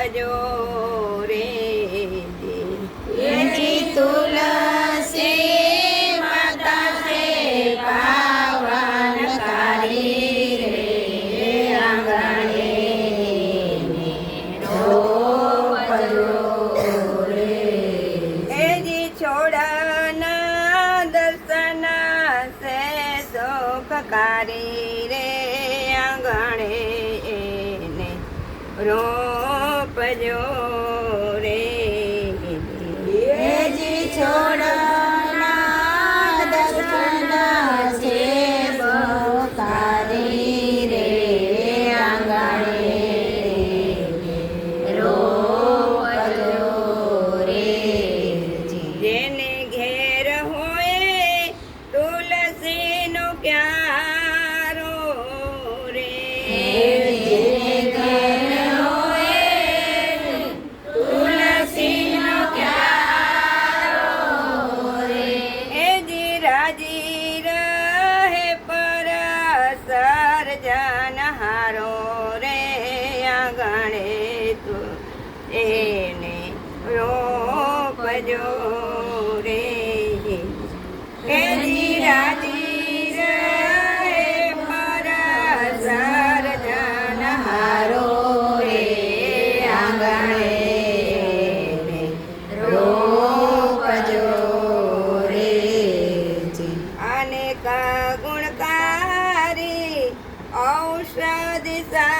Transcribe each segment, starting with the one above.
ભજો રે એની તુલસી માતા છે પાવન કાળી રે આંગણે. દર્શન સે સુખકારી રે આંગણે રો ભર્યો જાણે તું એને રોપજો રે. હે ધીરા ગુણકારી ઔષધિ સા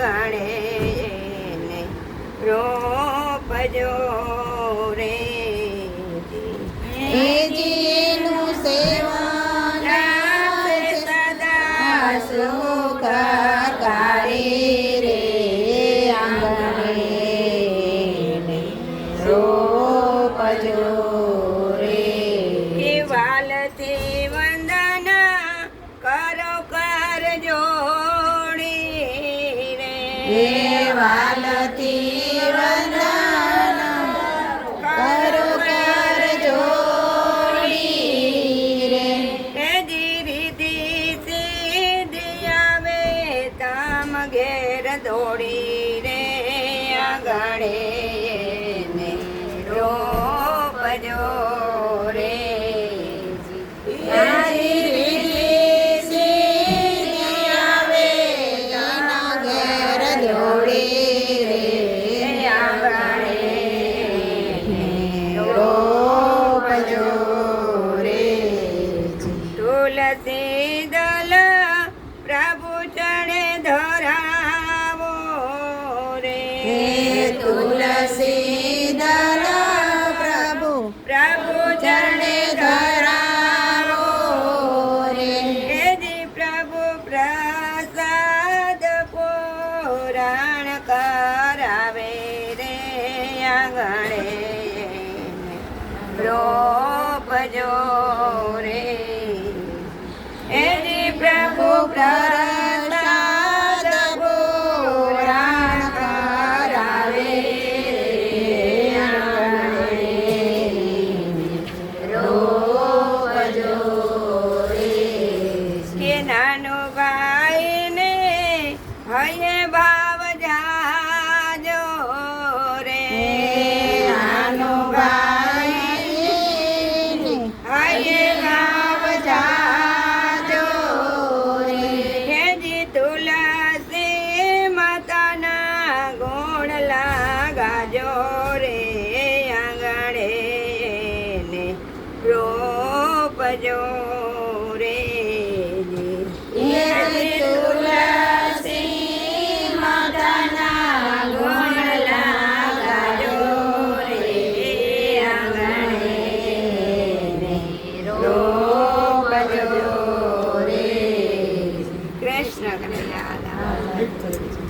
ગણે રોપજો ઘેર દોડી. દર્શન કરાવે રે આંગણે. રોપજો રે. એની પ્રભુ પ્રા llore.